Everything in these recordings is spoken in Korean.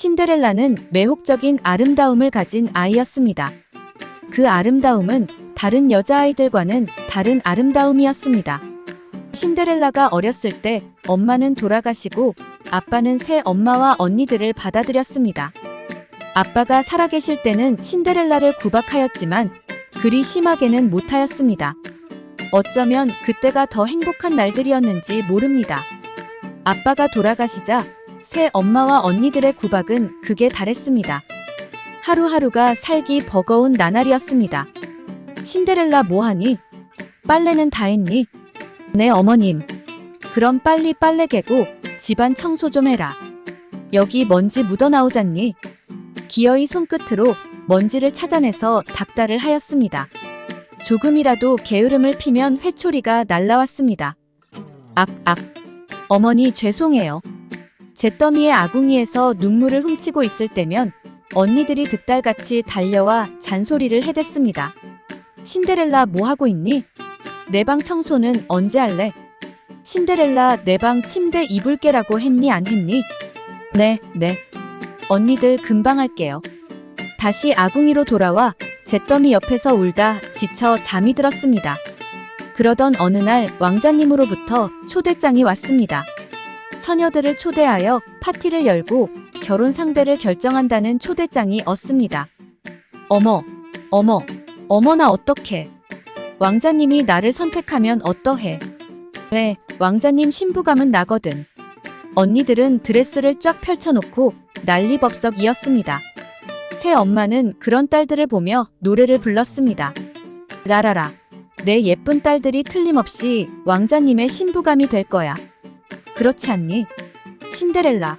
신데렐라는 매혹적인 아름다움을 가진 아이였습니다. 그 아름다움은 다른 여자아이들과는 다른 아름다움이었습니다. 신데렐라가 어렸을 때 엄마는 돌아가시고 아빠는 새 엄마와 언니들을 받아들였습니다. 아빠가 살아계실 때는 신데렐라를 구박하였지만 그리 심하게는 못하였습니다. 어쩌면 그때가 더 행복한 날들이었는지 모릅니다. 아빠가 돌아가시자 새 엄마와 언니들의 구박은 극에 달했습니다. 하루하루가 살기 버거운 나날이었습니다. 신데렐라 뭐하니? 빨래는 다 했니? 네 어머님. 그럼 빨리 빨래 개고 집안 청소 좀 해라. 여기 먼지 묻어나오잖니? 기어이 손끝으로 먼지를 찾아내서 닥달을 하였습니다. 조금이라도 게으름을 피면 회초리가 날라왔습니다. 악, 악. 어머니 죄송해요. 잿더미의 아궁이에서 눈물을 훔치고 있을 때면 언니들이 득달같이 달려와 잔소리를 해댔습니다. 신데렐라 뭐 하고 있니? 내 방 청소는 언제 할래? 신데렐라 내 방 침대 이불개라고 했니 안 했니? 네, 네. 언니들 금방 할게요. 다시 아궁이로 돌아와 잿더미 옆에서 울다 지쳐 잠이 들었습니다. 그러던 어느 날 왕자님으로부터 초대장이 왔습니다. 처녀들을 초대하여 파티를 열고 결혼 상대를 결정한다는 초대장이 왔습니다. 어머, 어머, 어머나 어떡해. 왕자님이 나를 선택하면 어떠해? 네, 왕자님 신부감은 나거든. 언니들은 드레스를 쫙 펼쳐놓고 난리법석이었습니다. 새 엄마는 그런 딸들을 보며 노래를 불렀습니다. 라라라. 내 예쁜 딸들이 틀림없이 왕자님의 신부감이 될 거야. 그렇지 않니? 신데렐라.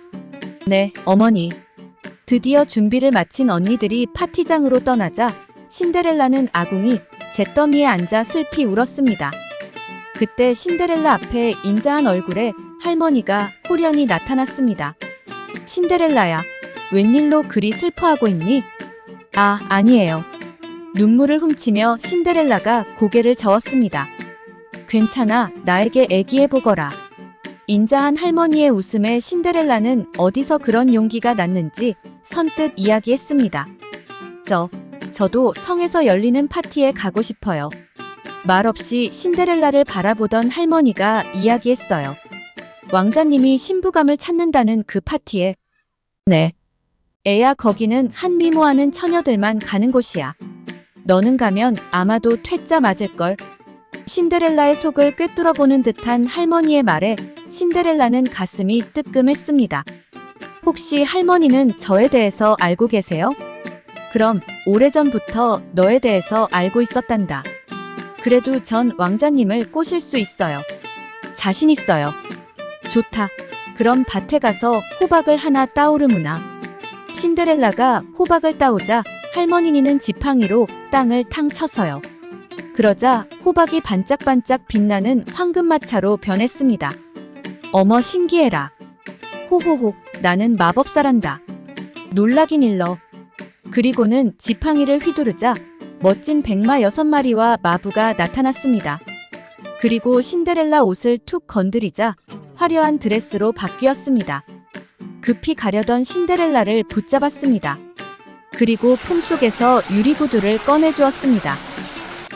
네, 어머니. 드디어 준비를 마친 언니들이 파티장으로 떠나자 신데렐라는 아궁이 잿더미에 앉아 슬피 울었습니다. 그때 신데렐라 앞에 인자한 얼굴에 할머니가 호련히 나타났습니다. 신데렐라야, 웬일로 그리 슬퍼하고 있니? 아, 아니에요. 눈물을 훔치며 신데렐라가 고개를 저었습니다. 괜찮아, 나에게 애기해 보거라. 인자한 할머니의 웃음에 신데렐라는 어디서 그런 용기가 났는지 선뜻 이야기했습니다. 저, 저도 성에서 열리는 파티에 가고 싶어요. 말없이 신데렐라를 바라보던 할머니가 이야기했어요. 왕자님이 신부감을 찾는다는 그 파티에. 네. 애야 거기는 한미모하는 처녀들만 가는 곳이야. 너는 가면 아마도 퇴짜 맞을걸. 신데렐라의 속을 꿰뚫어 보는 듯한 할머니의 말에 신데렐라는 가슴이 뜨끔했습니다. 혹시 할머니는 저에 대해서 알고 계세요? 그럼 오래전부터 너에 대해서 알고 있었단다. 그래도 전 왕자님을 꼬실 수 있어요. 자신 있어요. 좋다. 그럼 밭에 가서 호박을 하나 따오르무나. 신데렐라가 호박을 따오자 할머니는 지팡이로 땅을 탕 쳐서요. 그러자 호박이 반짝반짝 빛나는 황금마차로 변했습니다. 어머 신기해라. 호호호 나는 마법사란다. 놀라긴 일러. 그리고는 지팡이를 휘두르자 멋진 백마 여섯 마리와 마부가 나타났습니다. 그리고 신데렐라 옷을 툭 건드리자 화려한 드레스로 바뀌었습니다. 급히 가려던 신데렐라를 붙잡았습니다. 그리고 품속에서 유리구두를 꺼내주었습니다.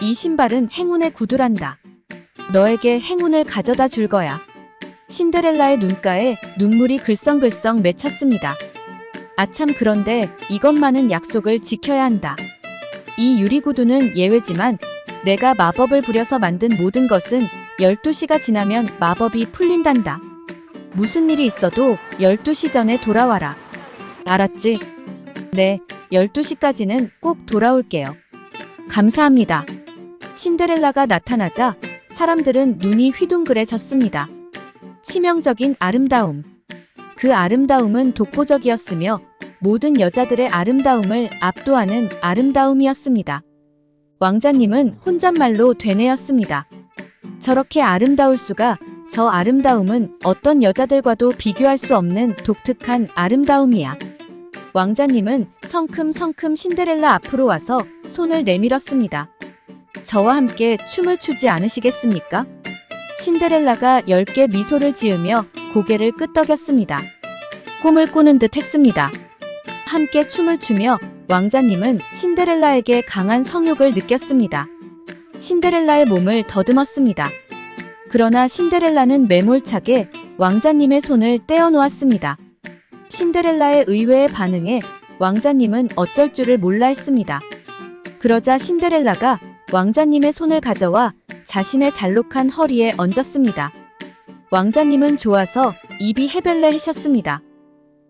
이 신발은 행운의 구두란다. 너에게 행운을 가져다 줄 거야. 신데렐라의 눈가에 눈물이 글썽글썽 맺혔습니다. 아참 그런데 이것만은 약속을 지켜야 한다. 이 유리구두는 예외지만 내가 마법을 부려서 만든 모든 것은 12시가 지나면 마법이 풀린단다. 무슨 일이 있어도 12시 전에 돌아와라. 알았지? 네, 12시까지는 꼭 돌아올게요. 감사합니다. 신데렐라가 나타나자 사람들은 눈이 휘둥그레졌습니다. 치명적인 아름다움. 그 아름다움은 독보적이었으며 모든 여자들의 아름다움을 압도하는 아름다움이었습니다. 왕자님은 혼잣말로 되뇌었습니다. 저렇게 아름다울 수가 저 아름다움은 어떤 여자들과도 비교할 수 없는 독특한 아름다움이야. 왕자님은 성큼성큼 신데렐라 앞으로 와서 손을 내밀었습니다. 저와 함께 춤을 추지 않으시겠습니까? 신데렐라가 엷게 미소를 지으며 고개를 끄덕였습니다. 꿈을 꾸는 듯 했습니다. 함께 춤을 추며 왕자님은 신데렐라에게 강한 성욕을 느꼈습니다. 신데렐라의 몸을 더듬었습니다. 그러나 신데렐라는 매몰차게 왕자님의 손을 떼어놓았습니다. 신데렐라의 의외의 반응에 왕자님은 어쩔 줄을 몰라 했습니다. 그러자 신데렐라가 왕자님의 손을 가져와 자신의 잘록한 허리에 얹었습니다. 왕자님은 좋아서 입이 해벨레 하셨습니다.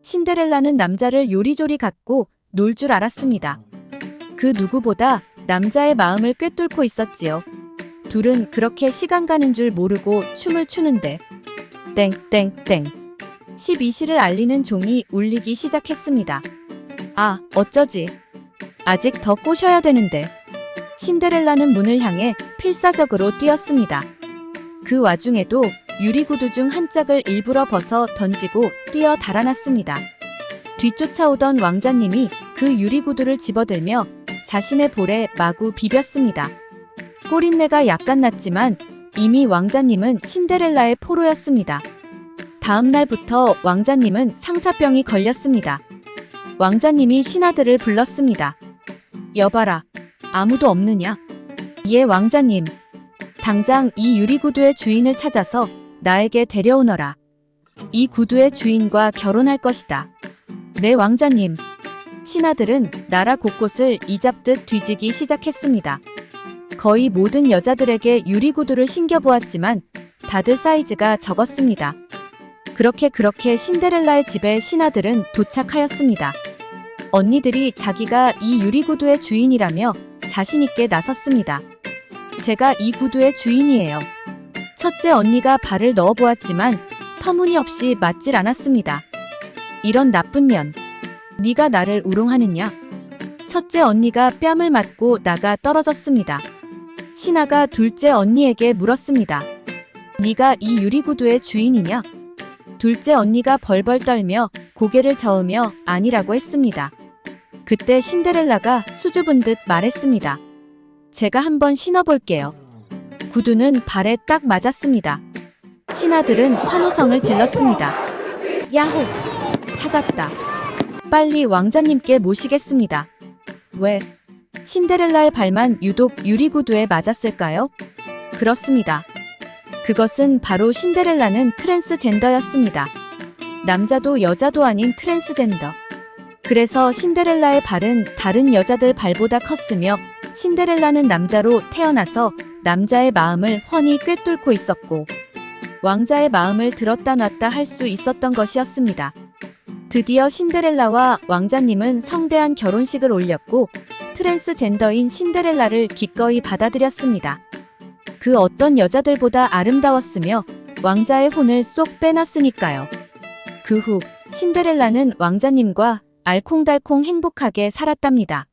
신데렐라는 남자를 요리조리 갖고 놀 줄 알았습니다. 그 누구보다 남자의 마음을 꿰뚫고 있었지요. 둘은 그렇게 시간 가는 줄 모르고 춤을 추는데 땡땡땡 12시를 알리는 종이 울리기 시작했습니다. 아, 어쩌지. 아직 더 꼬셔야 되는데. 신데렐라는 문을 향해 필사적으로 뛰었습니다. 그 와중에도 유리구두 중 한 짝을 일부러 벗어 던지고 뛰어 달아났습니다. 뒤쫓아오던 왕자님이 그 유리구두를 집어들며 자신의 볼에 마구 비볐습니다. 꼬린내가 약간 났지만 이미 왕자님은 신데렐라의 포로였습니다. 다음 날부터 왕자님은 상사병이 걸렸습니다. 왕자님이 신하들을 불렀습니다. 여봐라, 아무도 없느냐? 예, 왕자님. 당장 이 유리구두의 주인을 찾아서 나에게 데려오너라. 이 구두의 주인과 결혼할 것이다. 네, 왕자님. 신하들은 나라 곳곳을 이잡듯 뒤지기 시작했습니다. 거의 모든 여자들에게 유리구두를 신겨보았지만 다들 사이즈가 적었습니다. 그렇게 그렇게 신데렐라의 집에 신하들은 도착하였습니다. 언니들이 자기가 이 유리구두의 주인이라며 자신있게 나섰습니다. 제가 이 구두의 주인이에요. 첫째 언니가 발을 넣어보았지만 터무니없이 맞질 않았습니다. 이런 나쁜 년. 네가 나를 우롱하느냐? 첫째 언니가 뺨을 맞고 나가 떨어졌습니다. 신하가 둘째 언니에게 물었습니다. 네가 이 유리구두의 주인이냐? 둘째 언니가 벌벌 떨며 고개를 저으며 아니라고 했습니다. 그때 신데렐라가 수줍은 듯 말했습니다. 제가 한번 신어볼게요. 구두는 발에 딱 맞았습니다. 신하들은 환호성을 질렀습니다. 야호! 찾았다. 빨리 왕자님께 모시겠습니다. 왜? 신데렐라의 발만 유독 유리구두에 맞았을까요? 그렇습니다. 그것은 바로 신데렐라는 트랜스젠더였습니다. 남자도 여자도 아닌 트랜스젠더. 그래서 신데렐라의 발은 다른 여자들 발보다 컸으며 신데렐라는 남자로 태어나서 남자의 마음을 훤히 꿰뚫고 있었고 왕자의 마음을 들었다 놨다 할 수 있었던 것이었습니다. 드디어 신데렐라와 왕자님은 성대한 결혼식을 올렸고 트랜스젠더인 신데렐라를 기꺼이 받아들였습니다. 그 어떤 여자들보다 아름다웠으며 왕자의 혼을 쏙 빼놨으니까요. 그 후 신데렐라는 왕자님과 알콩달콩 행복하게 살았답니다.